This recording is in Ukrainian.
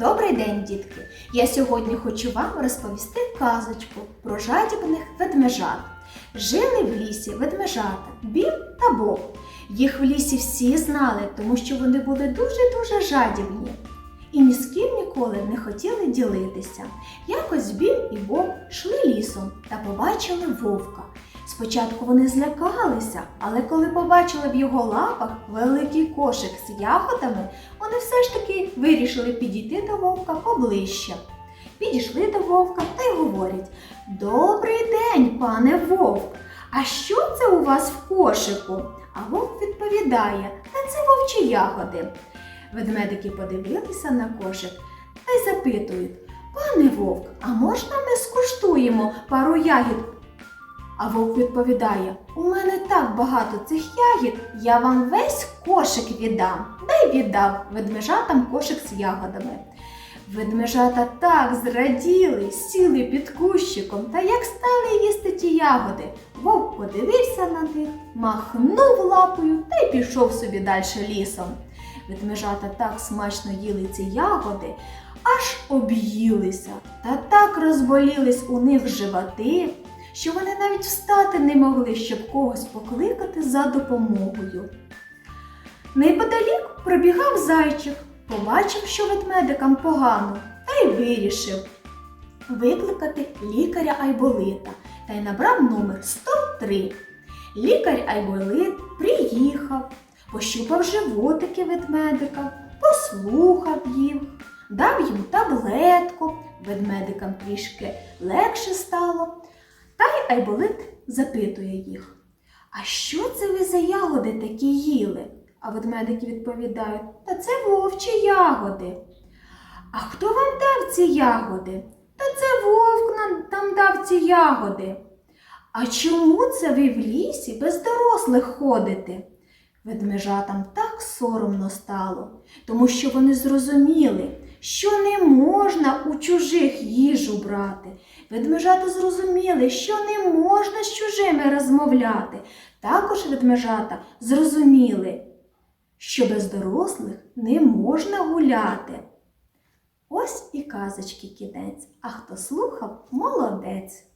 Добрий день, дітки! Я сьогодні хочу вам розповісти казочку про жадібних ведмежат. Жили в лісі ведмежата Бім та Боб. Їх в лісі всі знали, тому що вони були дуже-дуже жадібні. І ні з ким ніколи не хотіли ділитися. Якось Бім і Боб йшли лісом та побачили вовка. Спочатку вони злякалися, але коли побачили в його лапах великий кошик з ягодами, вони все ж таки вирішили підійти до вовка поближче. Підійшли до вовка та й говорять: Добрий день, пане вовк! А що це у вас в кошику? А вовк відповідає: Та це вовчі ягоди. Ведмедики подивилися на кошик та й запитують: Пане вовк, а можна ми скуштуємо пару ягід? А вовк відповідає: У мене так багато цих ягід, я вам весь кошик віддам. Да й віддав ведмежатам кошик з ягодами. Ведмежата так зраділи, сіли під кущиком та як стали їсти ті ягоди. Вовк подивився на них, махнув лапою та й пішов собі далі лісом. Ведмежата так смачно їли ці ягоди, аж об'їлися та так розболілись у них животи, що вони навіть встати не могли, щоб когось покликати за допомогою. Неподалік пробігав зайчик, побачив, що ведмедикам погано, та й вирішив викликати лікаря Айболита та й набрав номер 103. Лікар Айболит приїхав, пощупав животики ведмедика, послухав їх, дав їм таблетку, ведмедикам трішки легше стало. Айболит запитує їх: А що це ви за ягоди такі їли? А ведмедики відповідають: Та це вовчі ягоди. А хто вам дав ці ягоди? Та це вовк нам, нам дав ці ягоди. А чому це ви в лісі без дорослих ходите? Ведмежатам так соромно стало, тому що вони зрозуміли, що не можна у чужих їжу брати. Ведмежата зрозуміли, що не можна з чужими розмовляти. Також ведмежата зрозуміли, що без дорослих не можна гуляти. Ось і казочки кінець, а хто слухав, молодець.